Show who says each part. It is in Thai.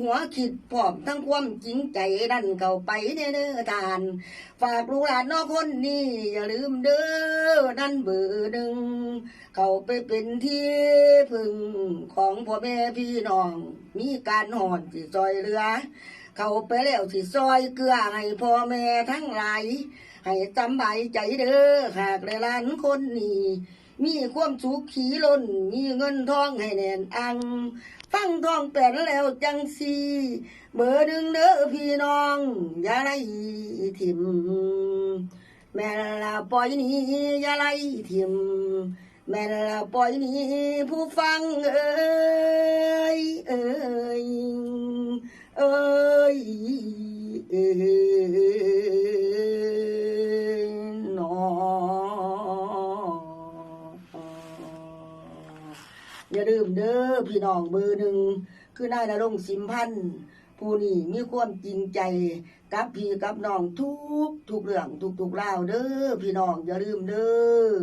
Speaker 1: หัวคิดพร้อมทั้งความจริงใจดันเข้าไปเนื้อทาน ฝากลูกหลานนอกคนนี้อย่าลืมเด้อนั่นเบอร์หนึ่งเขาไปเป็นที่พึ่งของพ่อแม่พี่น้อง มีการหอนที่ซอยเรือ เขาไปแล้วที่ซอยเกลือให้พ่อแม่ทั้งหลายให้จำใบายใจเด้อหากได้หลานคนนี้มีความสุขขี่ล้น มีเงินทองให้แน่นอัง ฟังทองแปนแล้วจังสีเบอร์หนึ่งเด้อพี่น้อง อย่าไรทิมแม่ละปล่อยนี้อย่าไรทิมแม่ละปล่อยนี้ผู้ฟังเอ้ยเอ้ยเอ้ย อย่าลืมเด้อพี่น้องเบอร์หนึ่งคือนายนรงสิมพันธ์ผู้นี้มีความจริงใจกับพี่กับน้องทุกทุกเรื่องทุกทุกๆราเด้อพี่น้องอย่าลืมเด้อ